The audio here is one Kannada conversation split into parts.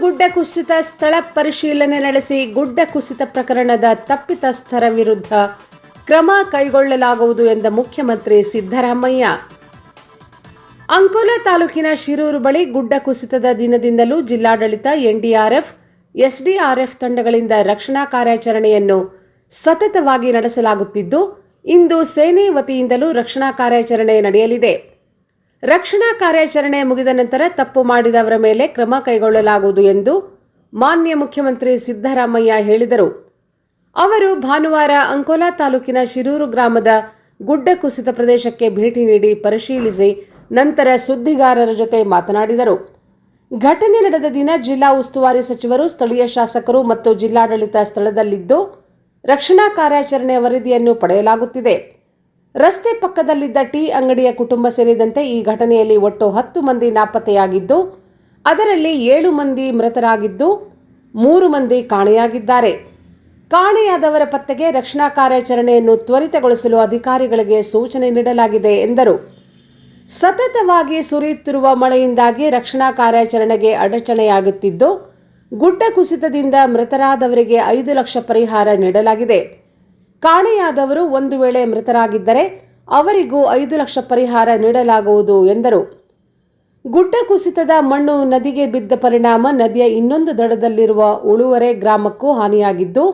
ಗುಡ್ಡ ಕುಸಿತ ಸ್ಥಳ ಪರಿಶೀಲನೆ ನಡೆಸಿ ಗುಡ್ಡ ಕುಸಿತ ಪ್ರಕರಣದ ತಪ್ಪಿತಸ್ಥರ ವಿರುದ್ಧ ಕ್ರಮ ಕೈಗೊಳ್ಳಲಾಗುವುದು ಎಂದ ಮುಖ್ಯಮಂತ್ರಿ ಸಿದ್ದರಾಮಯ್ಯ. ಅಂಕೋಲಾ ತಾಲೂಕಿನ ಶಿರೂರು ಬಳಿ ಗುಡ್ಡ ಕುಸಿತದ ದಿನದಿಂದಲೂ ಜಿಲ್ಲಾಡಳಿತ, ಎನ್ಡಿಆರ್ಎಫ್, ಎಸ್ಡಿಆರ್ಎಫ್ ತಂಡಗಳಿಂದ ರಕ್ಷಣಾ ಕಾರ್ಯಾಚರಣೆಯನ್ನು ಸತತವಾಗಿ ನಡೆಸಲಾಗುತ್ತಿದ್ದು, ಇಂದು ಸೇನೆ ವತಿಯಿಂದಲೂ ರಕ್ಷಣಾ ಕಾರ್ಯಾಚರಣೆ ನಡೆಯಲಿದೆ. ರಕ್ಷಣಾ ಕಾರ್ಯಾಚರಣೆ ಮುಗಿದ ನಂತರ ತಪ್ಪು ಮಾಡಿದವರ ಮೇಲೆ ಕ್ರಮ ಕೈಗೊಳ್ಳಲಾಗುವುದು ಎಂದು ಮಾನ್ಯ ಮುಖ್ಯಮಂತ್ರಿ ಸಿದ್ದರಾಮಯ್ಯ ಹೇಳಿದರು. ಅವರು ಭಾನುವಾರ ಅಂಕೋಲಾ ತಾಲೂಕಿನ ಶಿರೂರು ಗ್ರಾಮದ ಗುಡ್ಡ ಕುಸಿತ ಪ್ರದೇಶಕ್ಕೆ ಭೇಟಿ ನೀಡಿ ಪರಿಶೀಲಿಸಿ ನಂತರ ಸುದ್ದಿಗಾರರ ಜೊತೆ ಮಾತನಾಡಿದರು. ಘಟನೆ ನಡೆದ ದಿನ ಜಿಲ್ಲಾ ಉಸ್ತುವಾರಿ ಸಚಿವರು, ಸ್ಥಳೀಯ ಶಾಸಕರು ಮತ್ತು ಜಿಲ್ಲಾಡಳಿತ ಸ್ಥಳದಲ್ಲಿದ್ದು ರಕ್ಷಣಾ ಕಾರ್ಯಾಚರಣೆ ವರದಿಯನ್ನು ಪಡೆಯಲಾಗುತ್ತಿದೆ. ರಸ್ತೆ ಪಕ್ಕದಲ್ಲಿದ್ದ ಟೀ ಅಂಗಡಿಯ ಕುಟುಂಬ ಸೇರಿದಂತೆ ಈ ಘಟನೆಯಲ್ಲಿ ಒಟ್ಟು ಹತ್ತು ಮಂದಿ ನಾಪತ್ತೆಯಾಗಿದ್ದು, ಅದರಲ್ಲಿ ಏಳು ಮಂದಿ ಮೃತರಾಗಿದ್ದು, ಮೂರು ಮಂದಿ ಕಾಣೆಯಾಗಿದ್ದಾರೆ. ಕಾಣೆಯಾದವರ ಪತ್ತೆಗೆ ರಕ್ಷಣಾ ಕಾರ್ಯಾಚರಣೆಯನ್ನು ತ್ವರಿತಗೊಳಿಸಲು ಅಧಿಕಾರಿಗಳಿಗೆ ಸೂಚನೆ ನೀಡಲಾಗಿದೆ ಎಂದರು. ಸತತವಾಗಿ ಸುರಿಯುತ್ತಿರುವ ಮಳೆಯಿಂದಾಗಿ ರಕ್ಷಣಾ ಕಾರ್ಯಾಚರಣೆಗೆ ಅಡಚಣೆಯಾಗುತ್ತಿದ್ದು, ಗುಡ್ಡ ಕುಸಿತದಿಂದ ಮೃತರಾದವರಿಗೆ ಐದು ಲಕ್ಷ ಪರಿಹಾರ ನೀಡಲಾಗಿದೆ. ಕಾಣೆಯಾದವರು ಒಂದು ವೇಳೆ ಮೃತರಾಗಿದ್ದರೆ ಅವರಿಗೂ ಐದು ಲಕ್ಷ ಪರಿಹಾರ ನೀಡಲಾಗುವುದು ಎಂದರು. ಗುಡ್ಡ ಕುಸಿತದ ಮಣ್ಣು ನದಿಗೆ ಬಿದ್ದ ಪರಿಣಾಮ ನದಿಯ ಇನ್ನೊಂದು ದಡದಲ್ಲಿರುವ ಉಳುವರೆ ಗ್ರಾಮಕ್ಕೂ ಹಾನಿಯಾಗಿದ್ದು,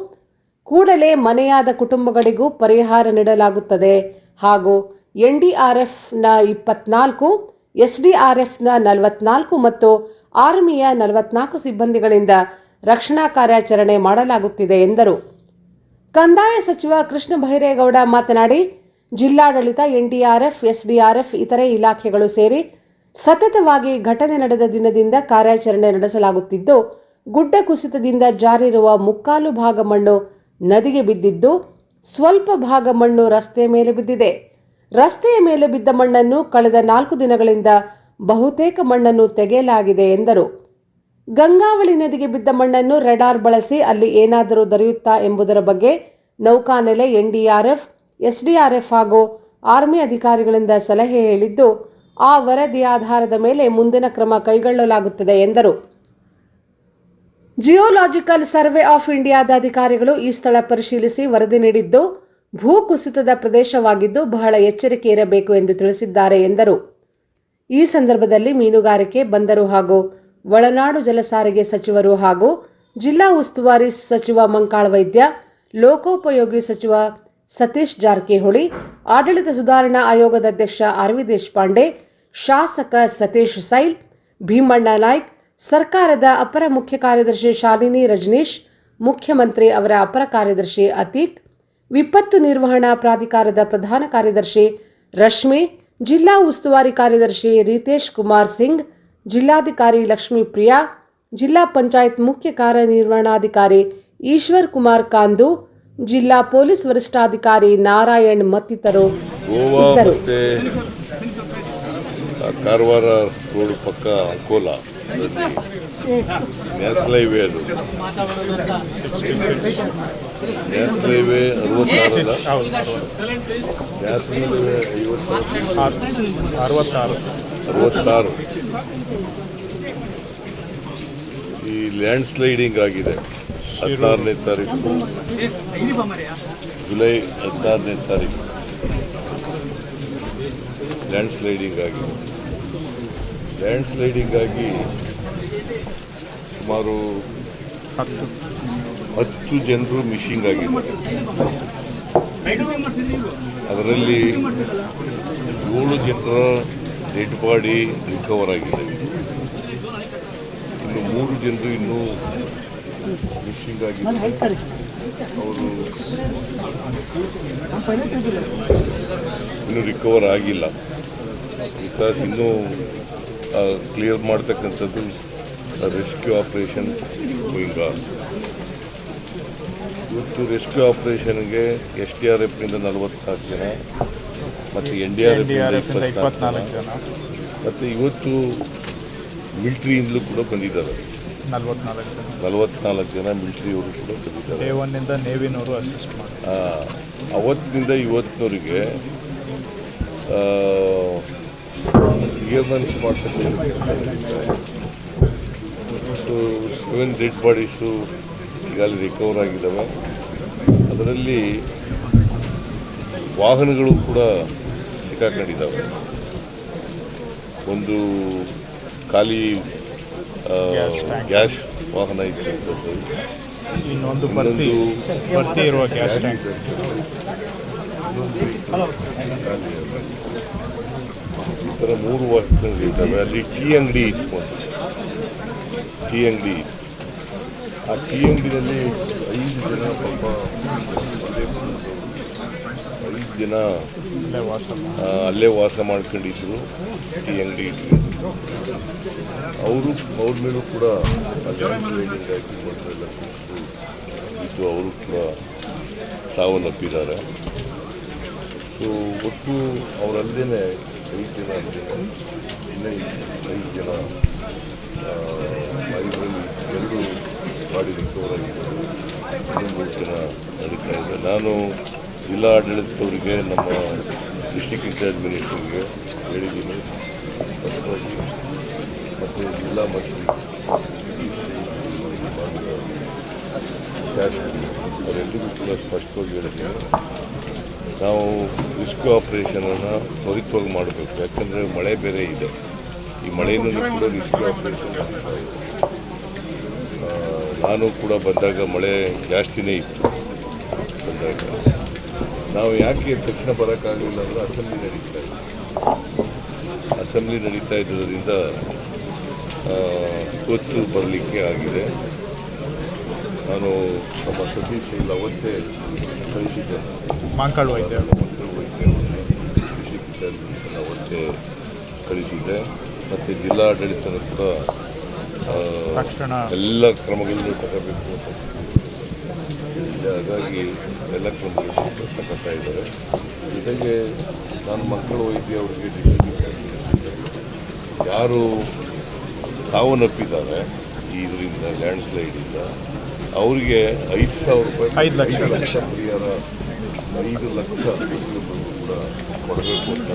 ಕೂಡಲೇ ಮನೆಯಾದ ಕುಟುಂಬಗಳಿಗೂ ಪರಿಹಾರ ನೀಡಲಾಗುತ್ತದೆ ಹಾಗೂ ಎನ್ಡಿಆರ್ಎಫ್ನ ಇಪ್ಪತ್ನಾಲ್ಕು ಎಸ್ಡಿಆರ್ಎಫ್ನ ನಲವತ್ನಾಲ್ಕು ಮತ್ತು ಆರ್ಮಿಯ ನಲವತ್ನಾಲ್ಕು ಸಿಬ್ಬಂದಿಗಳಿಂದ ರಕ್ಷಣಾ ಕಾರ್ಯಾಚರಣೆ ಮಾಡಲಾಗುತ್ತಿದೆ ಎಂದರು. ಕಂದಾಯ ಸಚಿವ ಕೃಷ್ಣ ಬೈರೇಗೌಡ ಮಾತನಾಡಿ, ಜಿಲ್ಲಾಡಳಿತ, ಎನ್ಡಿಆರ್ಎಫ್, ಎಸ್ಡಿಆರ್ಎಫ್ ಇತರೆ ಇಲಾಖೆಗಳು ಸೇರಿ ಸತತವಾಗಿ ಘಟನೆ ನಡೆದ ದಿನದಿಂದ ಕಾರ್ಯಾಚರಣೆ ನಡೆಸಲಾಗುತ್ತಿದ್ದು, ಗುಡ್ಡ ಕುಸಿತದಿಂದ ಜಾರಿರುವ ಮುಕ್ಕಾಲು ಭಾಗ ಮಣ್ಣು ನದಿಗೆ ಬಿದ್ದಿದ್ದು, ಸ್ವಲ್ಪ ಭಾಗ ಮಣ್ಣು ರಸ್ತೆ ಮೇಲೆ ಬಿದ್ದಿದೆ. ರಸ್ತೆಯ ಮೇಲೆ ಬಿದ್ದ ಮಣ್ಣನ್ನು ಕಳೆದ ನಾಲ್ಕು ದಿನಗಳಿಂದ ಬಹುತೇಕ ಮಣ್ಣನ್ನು ತೆಗೆಯಲಾಗಿದೆ ಎಂದರು. ಗಂಗಾವಳಿ ನದಿಗೆ ಬಿದ್ದ ಮಣ್ಣನ್ನು ರೆಡಾರ್ ಬಳಸಿ ಅಲ್ಲಿ ಏನಾದರೂ ದೊರೆಯುತ್ತಾ ಎಂಬುದರ ಬಗ್ಗೆ ನೌಕಾನೆಲೆ, ಎನ್ಡಿಆರ್ಎಫ್, ಎಸ್ಡಿಆರ್ಎಫ್ ಹಾಗೂ ಆರ್ಮಿ ಅಧಿಕಾರಿಗಳಿಂದ ಸಲಹೆ ಹೇಳಿದ್ದು, ಆ ವರದಿ ಆಧಾರದ ಮೇಲೆ ಮುಂದಿನ ಕ್ರಮ ಕೈಗೊಳ್ಳಲಾಗುತ್ತದೆ ಎಂದರು. ಜಿಯೋಲಾಜಿಕಲ್ ಸರ್ವೆ ಆಫ್ ಇಂಡಿಯಾದ ಅಧಿಕಾರಿಗಳು ಈ ಸ್ಥಳ ಪರಿಶೀಲಿಸಿ ವರದಿ ನೀಡಿದ್ದು ಭೂಕುಸಿತದ ಪ್ರದೇಶವಾಗಿದ್ದು ಬಹಳ ಎಚ್ಚರಿಕೆ ಇರಬೇಕು ಎಂದು ತಿಳಿಸಿದ್ದಾರೆ ಎಂದರು. ಈ ಸಂದರ್ಭದಲ್ಲಿ ಮೀನುಗಾರಿಕೆ, ಬಂದರು ಹಾಗೂ ಒಳನಾಡು ಜಲಸಾರಿಗೆ ಸಚಿವರು ಹಾಗೂ ಜಿಲ್ಲಾ ಉಸ್ತುವಾರಿ ಸಚಿವ ಮಂಕಾಳ ವೈದ್ಯ ಲೋಕೋಪಯೋಗಿ ಸಚಿವ ಸತೀಶ್ ಜಾರಕಿಹೊಳಿ, ಆಡಳಿತ ಸುಧಾರಣಾ ಆಯೋಗದ ಅಧ್ಯಕ್ಷ ಆರ್ ದೇಶಪಾಂಡೆ, ಶಾಸಕ ಸತೀಶ್ ಸೈಲ್, ಭೀಮಣ್ಣ ನಾಯ್ಕ್, ಸರ್ಕಾರದ ಅಪರ ಮುಖ್ಯ ಕಾರ್ಯದರ್ಶಿ ಶಾಲಿನಿ ರಜನೀಶ್, ಮುಖ್ಯಮಂತ್ರಿ ಅವರ ಅಪರ ಕಾರ್ಯದರ್ಶಿ ಅತೀಕ್, ವಿಪತ್ತು ನಿರ್ವಹಣಾ ಪ್ರಾಧಿಕಾರದ ಪ್ರಧಾನ ಕಾರ್ಯದರ್ಶಿ ರಶ್ಮಿ, ಜಿಲ್ಲಾ ಉಸ್ತುವಾರಿ ಕಾರ್ಯದರ್ಶಿ ರಿತೇಶ್ ಕುಮಾರ್ ಸಿಂಗ್ ಜಿಲ್ಲಾಧಿಕಾರಿ ಲಕ್ಷ್ಮೀ ಪ್ರಿಯಾ ಜಿಲ್ಲಾ ಪಂಚಾಯತ್ ಮುಖ್ಯ ಕಾರ್ಯನಿರ್ವಹಣಾಧಿಕಾರಿ ಈಶ್ವರ್ ಕುಮಾರ್ ಕಾಂದು ಜಿಲ್ಲಾ ಪೊಲೀಸ್ ವರಿಷ್ಠಾಧಿಕಾರಿ ನಾರಾಯಣ್ ಮತ್ತಿತರರು ಕಾರವಾರ ರೋಡ್ ಪಕ್ಕ ಅಕೋಲ ನ್ಯಾಷನಲ್ ಹೈವೇ ಅದು. ನ್ಯಾಷನಲ್ ಹೈವೇ ಅರವತ್ತಾರಲ್ಲ. ನ್ಯಾಷನಲ್ ಹೈವೇ ಐವತ್ತು. ಅರವತ್ತಾರು. ಅರವತ್ತಾರು. ಈ ಲ್ಯಾಂಡ್ ಸ್ಲೈಡಿಂಗ್ ಆಗಿದೆ. ಹದಿನಾರನೇ ತಾರೀಕು. ಜುಲೈ ಹದಿನಾರನೇ ತಾರೀಕು. ಲ್ಯಾಂಡ್ ಸ್ಲೈಡಿಂಗ್ ಆಗಿದೆ. ಲ್ಯಾಂಡ್ ಸ್ಲೈಡಿಂಗ್ ಆಗಿ ಸುಮಾರು ಹತ್ತು. ಹತ್ತು ಜನರು ಮಿಷಿಂಗ್ ಆಗಿದೆ. ಅದರಲ್ಲಿ ಏಳು ಜನರ ಡೆಡ್ ಬಾಡಿ ರಿಕವರ್ ಆಗಿದೆ. ಇನ್ನು ಮೂರು ಜನರು ಇನ್ನೂ ಮಿಷಿಂಗ್ ಆಗಿದ್ದಾರೆ. ಅವರು ಇನ್ನೂ ರಿಕವರ್ ಆಗಿಲ್ಲ. ಬಿಕಾಸ್ ಇನ್ನೂ ಕ್ಲಿಯರ್ ಮಾಡ್ತಕ್ಕಂಥದ್ದು ರೆಸ್ಕ್ಯೂ ಆಪರೇಷನ್ ಗೋಯಿಂಗ್ ಆನ್ ಇವತ್ತು ರೆಸ್ಕ್ಯೂ ಆಪರೇಷನ್ಗೆ ಎಸ್ ಡಿ ಆರ್ ಎಫ್ನಿಂದ ನಲವತ್ನಾಲ್ಕು ಜನ ಮತ್ತು ಎನ್ ಡಿ ಆರ್ ಎಫ್ ಇಪ್ಪತ್ನಾಲ್ಕು ಜನ. ಮತ್ತು ಇವತ್ತು ಮಿಲ್ಟ್ರಿಯಿಂದಲೂ ಕೂಡ ಬಂದಿದ್ದಾರೆ. ನಲ್ವತ್ನಾಲ್ಕು ಜನ. ನಲವತ್ನಾಲ್ಕು ಜನ ಮಿಲ್ಟ್ರಿಯವರು ಕೂಡ ಬಂದಿದ್ದಾರೆ. ಒನ್ನಿಂದ ನೇವಿನವರು ಅಸಿಸ್ಟ್ ಮಾಡಿ ಅವತ್ತಿನಿಂದ ಇವತ್ತಿನವರಿಗೆ ಕ್ಲಿಯರ್ನೆನ್ಸ್ ಮಾಡ್ತಕ್ಕಂಥ ಸೊ ಸೆವೆನ್ ಡೆಡ್ ಬಾಡೀಸು ಈಗಾಗಲೇ ರಿಕವರ್ ಆಗಿದ್ದಾವೆ. ಅದರಲ್ಲಿ ವಾಹನಗಳು ಕೂಡ ಸಿಕ್ಕಾಕೊಂಡಿದ್ದಾವೆ. ಒಂದು ಖಾಲಿ ಗ್ಯಾಸ್ ವಾಹನ ಇದ್ದಂಥದ್ದು ಇನ್ನೊಂದು ಭರ್ತಿ ಭರ್ತಿ ಇರುವ ಗ್ಯಾಸ್ ಟ್ಯಾಂಕ್ ಈ ಥರ ಮೂರು ವಾಹನಗಳಿದ್ದಾವೆ ಅಲ್ಲಿ ಟೀ ಅಂಗಡಿ ಇತ್ತು ಟೀ ಅಂಗಡಿ ಆ ಟೀ ಅಂಗಡಿನಲ್ಲಿ ಐದು ಜನ ಪಾಪ ಐದು ಜನ ಅಲ್ಲೇ ವಾಸ ಮಾಡ್ಕೊಂಡಿದ್ರು ಟೀ ಅಂಗಡಿ ಅವರು ಅವ್ರ ಮೇಲೂ ಕೂಡ ಇದ್ದು ಅವರು ಕೂಡ ಸಾವನ್ನಪ್ಪಿದ್ದಾರೆ. ಸೊ ಒಟ್ಟು ಅವರಲ್ಲೇ ಐದು ಜನ ಐದು ಜನ ಆ, ಮಾಡಿದ್ದಕ್ಕೆ ಮೂರು ಜನ ನಡೀತಾ ಇದೆ ನಾನು ಜಿಲ್ಲಾ ಆಡಳಿತದವರಿಗೆ ನಮ್ಮ ಡಿಸ್ಟಿಕ್ ಇನ್ಚಾರ್ಜ್ ಮಿನಿಸ್ಟರ್ಗೆ ಹೇಳಿದ್ದೀನಿ. ಮತ್ತು ಜಿಲ್ಲಾ ಮಂತ್ರಿ ಕೂಡ ಸ್ಪಷ್ಟವಾಗಿ ಹೇಳಿದ್ದೇನೆ ನಾವು ರಿಸ್ಕ್ ಆಪರೇಷನನ್ನು ತ್ವರಿತವಾಗಿ ಮಾಡಬೇಕು. ಯಾಕಂದರೆ ಮಳೆ ಬೇರೆ ಇದೆ. ಈ ಮಳೆಯಿಂದ ಕೂಡ ರಿಸ್ಕ್ ಆಪರೇಷನ್ ನಾನು ಕೂಡ ಬಂದಾಗ ಮಳೆ ಜಾಸ್ತಿನೇ ಇತ್ತು. ಬಂದಾಗ. ನಾವು ಯಾಕೆ ತಕ್ಷಣ ಬರೋಕ್ಕಾಗಲಿಲ್ಲ ಅಂದರೆ ಅಸೆಂಬ್ಲಿ ನಡೀತಾ ಇದೆ ಅಸೆಂಬ್ಲಿ ನಡೀತಾ ಇದ್ದುದರಿಂದ ಗೊತ್ತು ಬರಲಿಕ್ಕೆ ಆಗಿದೆ. ನಾನು ನಮ್ಮ ಸತೀಶ್ ಇಲ್ಲ ಅವತ್ತೇ ಕಳಿಸಿದ್ದೆ. ಮಾಂಕಾಳು ವೈದ್ಯ. ಅವತ್ತೇ ಕಳಿಸಿದ್ದೆ. ಮತ್ತು ಜಿಲ್ಲಾಡಳಿತನೂ ಕೂಡ ಎಲ್ಲ ಕ್ರಮಗಳನ್ನು ತಗೋಬೇಕು ಅಂತ ಹಾಗಾಗಿ ಎಲ್ಲ ಕ್ರಮಗಳನ್ನು ತಗೋತಾ ಇದ್ದಾರೆ. ಜೊತೆಗೆ ನನ್ನ ಮಕ್ಕಳು ವೈದ್ಯ ಅವರಿಗೆ ಯಾರು ಸಾವನ್ನಪ್ಪಿದ್ದಾರೆ ಇದರಿಂದ ಲ್ಯಾಂಡ್ ಸ್ಲೈಡಿಂದ ಅವರಿಗೆ ಐದು ಸಾವಿರ ರೂಪಾಯಿ ಐದು ಲಕ್ಷ. ಐದು ಲಕ್ಷ ಪರಿಹಾರ ಐದು ಲಕ್ಷ ಕೂಡ ಕೊಡಬೇಕು ಅಂತ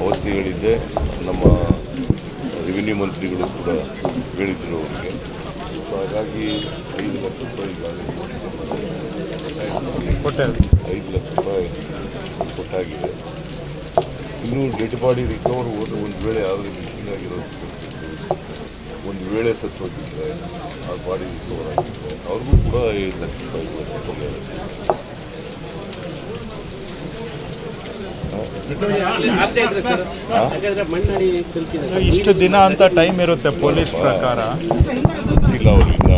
ಅವತ್ತು ಹೇಳಿದ್ದೆ. ನಮ್ಮ ರೆವಿನ್ಯೂ ಮಂತ್ರಿಗಳು ಕೂಡ ಹೇಳಿದ್ರು ಅವರಿಗೆ. ಸೊ ಹಾಗಾಗಿ ಐದು ಲಕ್ಷ ರೂಪಾಯಿ ಐದು ಲಕ್ಷ ರೂಪಾಯಿ ಕೊಟ್ಟಾಗಿದೆ. ಇನ್ನೂ ಡೆಡ್ ಬಾಡಿ ರಿಕವರ್ ಹೋದ್ರೆ ಒಂದು ವೇಳೆ ಯಾವುದೇ ಮಿಸ್ಸಿಂಗ್ ಆಗಿರೋದು ಒಂದು ವೇಳೆ ಸತ್ತೋಗಿದ್ರೆ ಆ ಬಾಡಿ ರಿಕವರ್ ಆಗಿದ್ರೆ ಅವ್ರಿಗೂ ಕೂಡ ಐದು ಲಕ್ಷ ರೂಪಾಯಿ ಕೊಟ್ಟಿದ್ದಾರೆ. ಆಗ್ತಾ ಇದ್ರೆ ಸರ್ ಯಾಕಂದ್ರೆ ಮಣ್ಣಡಿ ತಲುಪಿದೆ ಇಷ್ಟು ದಿನ ಅಂತ ಟೈಮ್ ಇರುತ್ತೆ ಪೊಲೀಸ್ ಪ್ರಕಾರ. ಇಲ್ಲ ಅವ್ರು ಇನ್ನ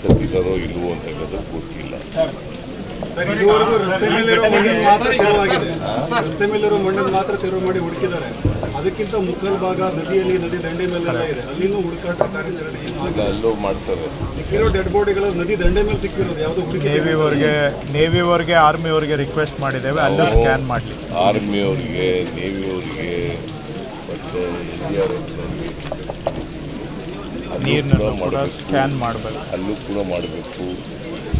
ಸತ್ತಿದ್ದಾರೋ ಇಲ್ವೋ ಅಂತ ಹೇಳೋದಕ್ಕೆ ಗೊತ್ತಿಲ್ಲ. ಇದುವರೆಗೂ ರಸ್ತೆ ಮೇಲಿರೋ ಮಣ್ಣನ್ನು ಮಾತ್ರ ತೆರವಾಗಿದೆ. ರಸ್ತೆ ಮೇಲಿರೋ ಮಣ್ಣನ್ನು ಮಾತ್ರ ತೆರವು ಮಾಡಿ ಹುಡುಕಿದ್ದಾರೆ. ಅದಕ್ಕಿಂತ ಮುಕ್ಕಲ್ ಭಾಗ ನದಿಯಲ್ಲಿ ನದಿ ದಂಡೆ ಮೇಲೆ ಇದೆ. ಅಲ್ಲಿನೂ ಹುಡುಕಾಟ ಅಲ್ಲೂ ಮಾಡ್ತಾರೆ. ಸಿಕ್ಕಿರೋ ಡೆಡ್ ಬಾಡಿಗಳು ನದಿ ದಂಡೆ ಮೇಲೆ ಸಿಕ್ಕಿರೋದು. ಯಾವುದು ಹುಡುಕಿ ನೇವಿವರೆಗೆ ನೇವಿವರೆಗೆ ಆರ್ಮಿವರೆಗೆ ರಿಕ್ವೆಸ್ಟ್ ಮಾಡಿದ್ದೇವೆ. ಅಲ್ಲೂ ಸ್ಕ್ಯಾನ್ ಮಾಡಲಿ. ಆರ್ಮಿಯವರಿಗೆ ನೇವಿಯವರಿಗೆ ಮತ್ತು ಎನ್ ಡಿ ಆರ್ ಎಫ್ನವ್ರಿಗೆ ನೀರನ್ನು ಕೂಡ ಸ್ಕ್ಯಾನ್ ಮಾಡಬೇಕು. ಅಲ್ಲೂ ಕೂಡ ಮಾಡಬೇಕು.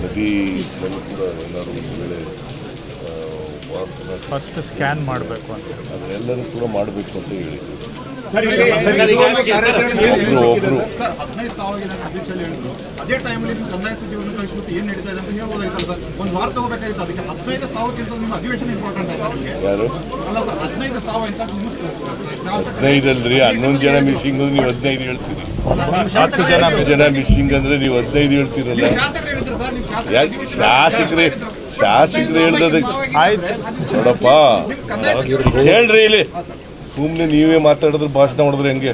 ನದಿನಲ್ಲೂ ಕೂಡ ಎಲ್ಲರೂ ಒಂದು ವೇಳೆ ಫಸ್ಟ್ ಸ್ಕ್ಯಾನ್ ಮಾಡಬೇಕು ಅಂತ. ಅದನ್ನೆಲ್ಲರೂ ಕೂಡ ಮಾಡಬೇಕು ಅಂತ ಹೇಳಿದ್ರು. ಅದೇ ಟೈಮಲ್ಲಿ ನೀವು ಕಂದಾಯ ಸಚಿವರನ್ನು ಕಳಿಸ್ಬಿಟ್ಟು ಏನು ನಡೀತಾ ಇದೆ ಅಂತ ಹೇಳ್ಬೋದಾಗಿತ್ತಲ್ಲ ಸರ್. ಒಂದು ವಾರ ತಗೋಬೇಕಾಗಿತ್ತು. ಅದಕ್ಕೆ ಹದಿನೈದು ಸಾವಿರಕ್ಕಿಂತ ನಿಮ್ಮ ಅಧಿವೇಶನ ಇಂಪಾರ್ಟೆಂಟ್ ಆಯ್ತಾ ನಿಮಗೆ ಯಾರು? ಅಲ್ಲ ಸರ್ ಹದಿನೈದು ಸಾವಿರ ಅಂತ ನಿಮ್ಮ ಶಾಸಕರು ಹದಿನೈದಲ್ರಿ ಹನ್ನೊಂದು ಜನ ಮಿಸ್ಸಿಂಗ್ ನೀವು ಹದಿನೈದು ಹೇಳ್ತೀರಿ. ಹತ್ತು ಜನ ಜನ ಮಿಸ್ಸಿಂಗ್ ಅಂದ್ರೆ ನೀವು ಹದಿನೈದು ಹೇಳ್ತೀರಲ್ಲ? ಶಾಸಕರೇ ಶಾಸಕರು ಹೇಳ್ದದಕ್ಕೆ ಆಯ್ತು ನೋಡಪ್ಪ. ಹೇಳ್ರಿ ಇಲ್ಲಿ. ಸುಮ್ಮನೆ ನೀವೇ ಮಾತಾಡಿದ್ರೆ ಭಾಷಣ ಮಾಡಿದ್ರೆ ಹೆಂಗೆ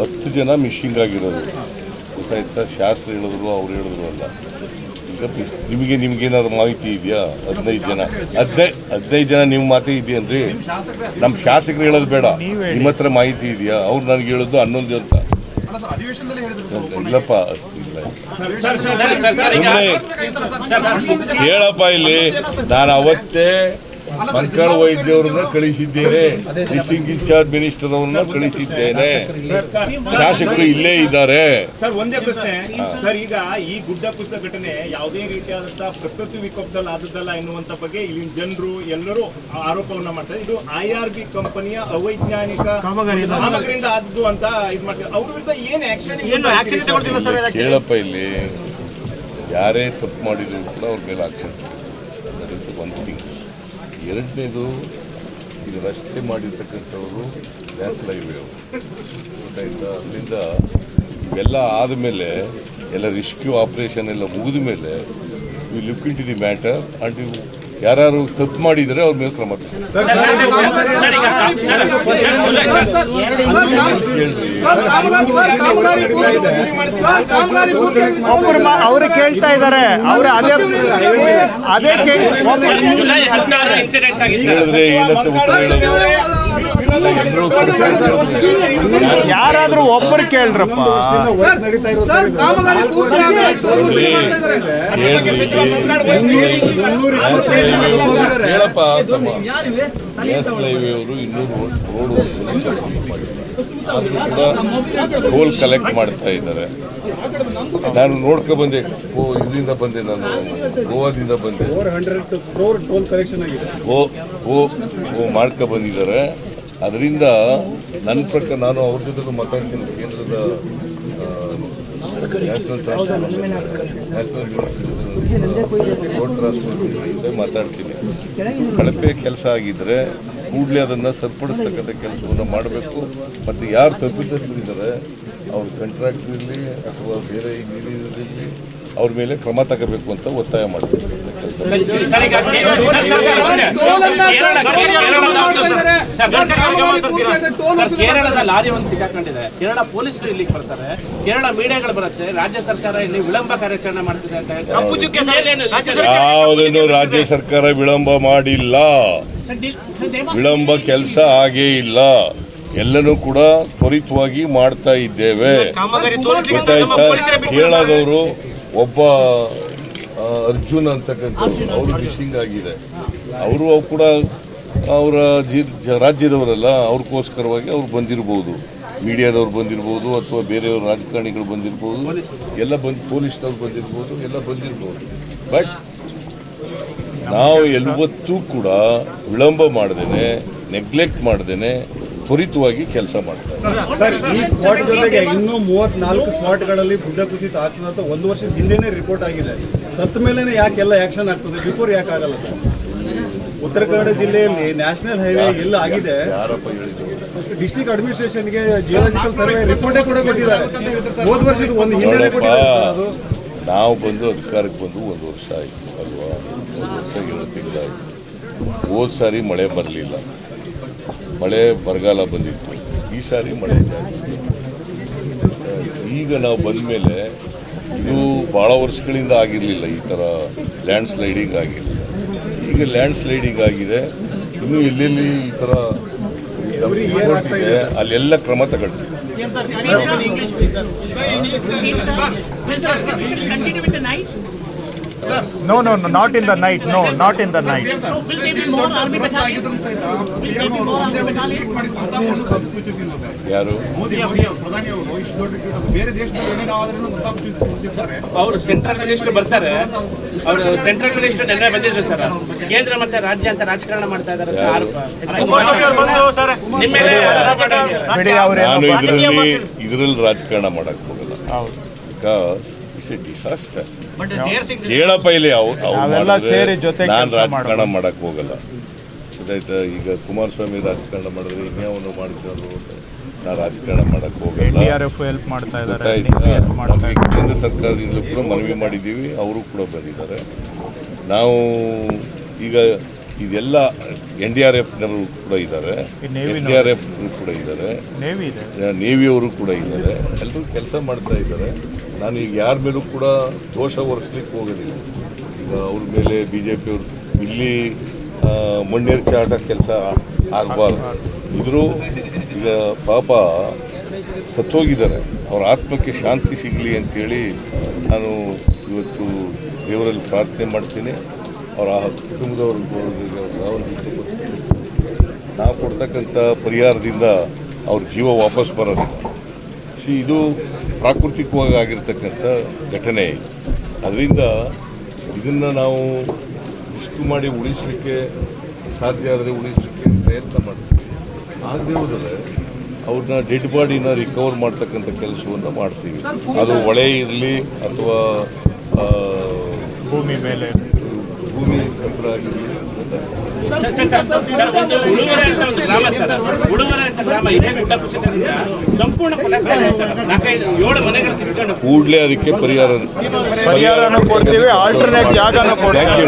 ಹತ್ತು ಜನ ಮಿಷಿಂಗ್ ಆಗಿರೋದು ಗೊತ್ತಾಯ್ತಾ ಶಾಸ್ತ್ರ ಹೇಳಿದ್ರು ಅವ್ರು ಹೇಳಿದ್ರು ಅಲ್ಲ ಈಗ ನಿಮಗೆ ನಿಮ್ಗೇನಾದ್ರು ಮಾಹಿತಿ ಇದೆಯಾ ಹದಿನೈದು ಜನ ಹದಿನೈದು ಹದಿನೈದು ಜನ ನಿಮ್ಮ ಮಾತೇ ಇದೆಯನ್ರಿ ನಮ್ಮ ಶಾಸಕರು ಹೇಳೋದು ಬೇಡ ನಿಮ್ಮ ಹತ್ರ ಮಾಹಿತಿ ಇದೆಯಾ ಅವ್ರು ನನಗೆ ಹೇಳೋದು ಹನ್ನೊಂದು ಅಂತ ಇಲ್ಲಪ್ಪ ಹೇಳಪ್ಪ ಇಲ್ಲಿ ನಾನು ಅವತ್ತೇ ಮಂಕಾಳ ವೈದ್ಯವ್ರನ್ನ ಕಳಿಸಿದ್ದೇನೆ. ಡಿಸ್ಟಿಂಗ್ ಇನ್ಚಾರ್ಜ್ ಮಿನಿಸ್ಟರ್ ಅವ್ರನ್ನ ಕಳಿಸಿದ್ದೇನೆ. ಶಾಸಕರು ಇಲ್ಲೇ ಇದ್ದಾರೆ. ಸರ್ ಒಂದೇ ಪ್ರಶ್ನೆ. ಸರ್ ಈಗ ಈ ಗುಡ್ಡ ಕುಸಿತ ಘಟನೆ ಯಾವುದೇ ರೀತಿಯಾದಂತಹ ಪ್ರಕೃತಿ ವಿಕೋಪದಲ್ಲಿ ಆದದ್ದಲ್ಲ ಎನ್ನುವಂತ ಬಗ್ಗೆ ಇಲ್ಲಿನ ಜನರು ಎಲ್ಲರೂ ಆರೋಪವನ್ನ ಮಾಡ್ತಾರೆ ಇದು ಐ ಆರ್ ಬಿ ಕಂಪನಿಯ ಅವೈಜ್ಞಾನಿಕ ಕಾಮಗಾರಿಯಿಂದ. ಆದ್ದು ಅಂತ ಇದು ಮಾಡ್ತಾರೆ ಅವ್ರ ವಿರುದ್ಧ ಏನ್ ಆಕ್ಷನ್ ಏನು ಆಕ್ಷನ್ ಕೇಳಪ್ಪ ಇಲ್ಲಿ. ಯಾರೇ ತಪ್ಪು ಮಾಡಿದ್ರು ಕೂಡ ಅವ್ರ ಮೇಲೆ ಆಕ್ಷನ್ ಎರಡನೇದು ಇದು ರಸ್ತೆ ಮಾಡಿರ್ತಕ್ಕಂಥವರು ನ್ಯಾಷನಲ್ ಹೈವೇ ಅವರು. ಅಲ್ಲಿಂದ ಇವೆಲ್ಲ ಆದಮೇಲೆ ಎಲ್ಲ ರಿಸ್ಕ್ಯೂ ಆಪರೇಷನ್ ಎಲ್ಲ ಮುಗಿದ ಮೇಲೆ we look into the matter and ಇವು ಯಾರು ತಪ್ಪು ಮಾಡಿದರೆ ಅವ್ರ ಮೇಲೆ ಕ್ರಮ ಅವರು ಕೇಳ್ತಾ ಇದ್ದಾರೆ ಅವ್ರು ಅದೇ ಅದೇ ಕೇಳಿ ಜುಲೈ ಹದಿನಾರು ಇನ್ಸಿಡೆಂಟ್ ಆಗಿದೆ ಏನಂತ ಉತ್ತರ ಹೇಳೋದು ಯಾರಾದ್ರೂ ಒಬ್ಬರು ಕೇಳ್ರಪ್ಪ. ಹೇಳಪ್ಪ ಅವರು ಇನ್ನೂರು ರೋಡ್ ಕೂಡ ಟೋಲ್ ಕಲೆಕ್ಟ್ ಮಾಡ್ತಾ ಇದ್ದಾರೆ. ನಾನು ನೋಡ್ಕೊ ಬಂದೆ. ಓ ಇಲ್ಲಿಂದ ಬಂದೆ ನಾನು. ಗೋವಾದಿಂದ ಬಂದೆ. ಓ ಓ ಓ ಮಾಡ್ಕೊ ಬಂದಿದ್ದಾರೆ. ಅದರಿಂದ ನನ್ನ ಪ್ರಕಾರ ನಾನು ಅವ್ರ ಜೊತೆಗೂ ಮಾತಾಡ್ತೀನಿ ಕೇಂದ್ರದ ಟ್ರಾನ್ಸ್ಪೋರ್ಟ್ ಮಾತಾಡ್ತೀನಿ ಕಳಪೆ ಕೆಲಸ ಆಗಿದ್ರೆ ಕೂಡಲೇ ಅದನ್ನು ಸರಿಪಡಿಸ್ತಕ್ಕಂಥ ಕೆಲಸವನ್ನು ಮಾಡಬೇಕು ಮತ್ತು ಯಾರು ತಪ್ಪಿತಸ್ಥರಿದ್ದಾರೆ ಅವ್ರ ಕಂಟ್ರಾಕ್ಟ್ರಲ್ಲಿ ಅಥವಾ ಬೇರೆ ಇಂಜಿನಿಯರ್ಲಿ ಅವ್ರ ಮೇಲೆ ಕ್ರಮ ತಗೋಬೇಕು ಅಂತ ಒತ್ತಾಯ ಮಾಡಬೇಕು ಕೇರಳದ ಲಾರಿ ಒಂದು ಸಿಕ್ಕಾಕೊಂಡಿದೆ ಕೇರಳ ಪೊಲೀಸರು ಇಲ್ಲಿಗೆ ಬರ್ತಾರೆ. ಕೇರಳ ಮೀಡಿಯಾಗಳು ಬರುತ್ತೆ. ರಾಜ್ಯ ಸರ್ಕಾರ ಇಲ್ಲಿ ವಿಳಂಬ ಕಾರ್ಯಾಚರಣೆ ಮಾಡ್ತಿದೆ ಅಂತ ಯಾವುದನ್ನು ರಾಜ್ಯ ಸರ್ಕಾರ ವಿಳಂಬ ಮಾಡಿಲ್ಲ. ವಿಳಂಬ ಕೆಲಸ ಆಗೇ ಇಲ್ಲ. ಎಲ್ಲನೂ ಕೂಡ ತ್ವರಿತವಾಗಿ ಮಾಡ್ತಾ ಇದ್ದೇವೆ. ಗೊತ್ತಾಯ್ತಾ? ಕೇರಳದವರು ಒಬ್ಬ ಅರ್ಜುನ್ ಅಂತಕ್ಕಂಥ ಅವರು ಫಿಶಿಂಗ್ ಆಗಿದೆ. ಅವರು ಕೂಡ ಅವರ ಜಿ ರಾಜ್ಯದವರಲ್ಲ, ಅವ್ರಿಗೋಸ್ಕರವಾಗಿ ಅವ್ರು ಬಂದಿರ್ಬೋದು. ಮೀಡಿಯಾದವ್ರು ಬಂದಿರ್ಬೋದು ಅಥವಾ ಬೇರೆಯವ್ರ ರಾಜಕಾರಣಿಗಳು ಬಂದಿರ್ಬೋದು, ಎಲ್ಲ ಬಂದು, ಪೊಲೀಸ್ನವ್ರು ಬಂದಿರ್ಬೋದು, ಎಲ್ಲ ಬಂದಿರ್ಬೋದು. ಬಟ್ ನಾವು ಎಲ್ಲವತ್ತೂ ಕೂಡ ವಿಳಂಬ ಮಾಡ್ದೇನೆ ನೆಗ್ಲೆಕ್ಟ್ ಮಾಡ್ದೇನೆ, ತ್ವರಿತವಾಗಿ ಕೆಲಸ ಮಾಡ್ತಾರೆ ಇನ್ನೂ ಮೂವತ್ನಾಲ್ಕು ಸ್ಪಾಟ್ಗಳಲ್ಲಿ ಗುಡ್ಡ ಕುಸಿತ ಆಗ್ತದೆ ಅಂತ ಒಂದು ವರ್ಷದ ಹಿಂದೆನೇ ರಿಪೋರ್ಟ್ ಆಗಿದೆ. ಸತ್ತ ಮೇಲೆ ಯಾಕೆಲ್ಲ ಆಕ್ಷನ್ ಆಗ್ತದೆ? ಬಿಫೋರ್ ಯಾಕೆ ಆಗಲ್ಲ ಸರ್? ಉತ್ತರ ಕನ್ನಡ ಜಿಲ್ಲೆಯಲ್ಲಿ ನ್ಯಾಷನಲ್ ಹೈವೇ ಎಲ್ಲ ಆಗಿದೆ. ಡಿಸ್ಟ್ರಿಕ್ಟ್ ಅಡ್ಮಿನಿಸ್ಟ್ರೇಷನ್ ಡಿಸ್ಟ್ರಿಕ್ಟ್ ಅಡ್ಮಿನಿಸ್ಟ್ರೇಷನ್ಗೆ ಜಿಯೋಲಾಜಿಕಲ್ ಸರ್ವೆ ರಿಪೋರ್ಟೇ ಕೂಡ ಕೊಟ್ಟಿದ್ದಾರೆ. ಹೋದ ವರ್ಷದ ಒಂದು ಹಿನ್ನೆಲೆ ಕೊಟ್ಟಿದ್ದಾರೆ ಸರ್ ಅದು. ನಾವು ಬಂದು ಅಧಿಕಾರಕ್ಕೆ ಬಂದು ಒಂದು ವರ್ಷ ಆಯಿತು ಅಲ್ವಾ? ಒಂದು ವರ್ಷ ಏಳು ತಿಂಗಳಾಯಿತು ಹೋದ ಸಾರಿ ಮಳೆ ಬರಲಿಲ್ಲ. ಮಳೆ ಬರಗಾಲ ಬಂದಿತ್ತು. ಈ ಸಾರಿ ಮಳೆ ಈಗ ನಾವು ಬಂದ ಮೇಲೆ ಇದು ಭಾಳ ವರ್ಷಗಳಿಂದ ಆಗಿರಲಿಲ್ಲ ಈ ಥರ ಲ್ಯಾಂಡ್ ಸ್ಲೈಡಿಂಗ್ ಆಗಿರಲಿಲ್ಲ ಈಗ ಲ್ಯಾಂಡ್ ಸ್ಲೈಡಿಂಗ್ ಆಗಿದೆ ಇನ್ನು ಎಲ್ಲೆಲ್ಲಿ ಈ ಇದೆ ಅಲ್ಲೆಲ್ಲ ಕ್ರಮ ತಗೊಳ್ತೀವಿ Night? No no not in the night no not in the night So will there be more army battalion? Will there be more army battalion? ಯಾರು? ಮೋದಿ ಪ್ರಧಾನಿ ಅವರು ಸೆಂಟ್ರಲ್ ಮಿನಿಸ್ಟರ್ ಬರ್ತಾರೆ. ಅವರು ಸೆಂಟ್ರಲ್ ಮಿನಿಸ್ಟರ್ ನೆನ್ನೆ ಬಂದಿದ್ರು ಸರ್. ಕೇಂದ್ರ ಮತ್ತೆ ರಾಜ್ಯ ಅಂತ ರಾಜಕಾರಣ ಮಾಡ್ತಾ ಇದ್ದಾರೆ ಅಂತ ಆರೋಪ. ನಿಮ್ಮ ಮೇಲೆ ಬಿಡಿ ಅವ್ರು ನಾನು ಇದರಲ್ಲಿ ಇದರಲ್ಲಿ ರಾಜಕಾರಣ ಮಾಡಕ್ ಹೋಗಲ್ಲ. ಇಟ್ಸ್ ಎ ಡಿಸಾಸ್ಟರ್ ಹೇಳಪ್ಪ ಇಲ್ಲಿ ಅವೆಲ್ಲ ಸೇರಿ ಜೊತೆ ನಾನು ಕೆಲ್ಸ ರಾಜಕಾರಣ ಮಾಡೋದು. ಮಾಡಕ್ ಹೋಗಲ್ಲ. ಗೊತ್ತಾಯ್ತಾ ಈಗ ಕುಮಾರಸ್ವಾಮಿ ರಾಜಕಾರಣ ಮಾಡಿದ್ರೆ ಇನ್ಯಾವನು ಮಾಡಿದ್ರು ಅಂತ ನಾ ರಾಜಕಾರಣ ಮಾಡಕ್ ಎನ್ ಹೋಗಲ್ಲ ಡಿ ಆರ್ ಎಫ್ ಹೆಲ್ಪ್ ಮಾಡ್ತಾ ಇದ್ದಾರೆ. ಕೇಂದ್ರ ಸರ್ಕಾರದಿಂದಲೂ ಕೂಡ ಮನವಿ ಮಾಡಿದ್ದೀವಿ ಅವರು ಕೂಡ ಬಂದಿದ್ದಾರೆ. ನಾವು ಈಗ ಇದೆಲ್ಲ ಎನ್ ಡಿ ಆರ್ ಎಫ್ನವರು ಕೂಡ ಇದ್ದಾರೆ. ನೇವಿನವರು. ಡಿ ಆರ್ ಎಫ್ ಕೂಡ ಇದ್ದಾರೆ. ನೇವಿ ಇದೆ. ನೇವಿಯವರು ಕೂಡ ಇದ್ದಾರೆ. ಎಲ್ಲರೂ ಕೆಲಸ ಮಾಡ್ತಾ ಇದ್ದಾರೆ. ನಾನು ಈಗ ಯಾರ ಮೇಲೂ ಕೂಡ ದೋಷ ಹೊರಿಸ್ಲಿಕ್ಕೆ ಹೋಗೋದಿಲ್ಲ. ಈಗ ಅವ್ರ ಮೇಲೆ ಬಿ ಜೆ ಪಿಯವರು ಇಲ್ಲಿ ಮಣ್ಣೀರ್ ಚಾಟ ಕೆಲಸ ಆಗಬಾರ್ದು. ಇದ್ರು ಈಗ ಪಾಪ ಸತ್ತೋಗಿದ್ದಾರೆ. ಅವ್ರ ಆತ್ಮಕ್ಕೆ ಶಾಂತಿ ಸಿಗಲಿ ಅಂತೇಳಿ ನಾನು ಇವತ್ತು ದೇವರಲ್ಲಿ ಪ್ರಾರ್ಥನೆ ಮಾಡ್ತೀನಿ. ಅವರ ಕುಟುಂಬದವ್ರಿಗೆ ನಾವು ಕೊಡ್ತಕ್ಕಂಥ ಪರಿಹಾರದಿಂದ ಅವ್ರ ಜೀವ ವಾಪಸ್ ಬರೋದು. ಸಿ ಇದು ಪ್ರಾಕೃತಿಕವಾಗಿ ಆಗಿರ್ತಕ್ಕಂಥ ಘಟನೆ. ಅದರಿಂದ ಇದನ್ನು ನಾವು ಇಷ್ಟು ಮಾಡಿ ಉಳಿಸಲಿಕ್ಕೆ ಸಾಧ್ಯ ಆದರೆ ಉಳಿಸಲಿಕ್ಕೆ ಪ್ರಯತ್ನ ಮಾಡ್ತೀವಿ. ಆಗದೆ ಹೋದರೆ ಅವ್ರನ್ನ ಡೆಡ್ ಬಾಡಿನ ರಿಕವರ್ ಮಾಡ್ತಕ್ಕಂಥ ಕೆಲಸವನ್ನು ಮಾಡ್ತೀವಿ. ಅದು ಹೊಳೆ ಇರಲಿ ಅಥವಾ ಭೂಮಿ ಮೇಲೆ. ಭೂಮಿ ಕೂಡಲೇ ಅದಕ್ಕೆ ಪರಿಹಾರ ಪರಿಹಾರನೂ ಕೊಡ್ತೀವಿ ಆಲ್ಟರ್ನೇಟ್ ಜಾಗನೂ ಕೊಡ್ತೀವಿ.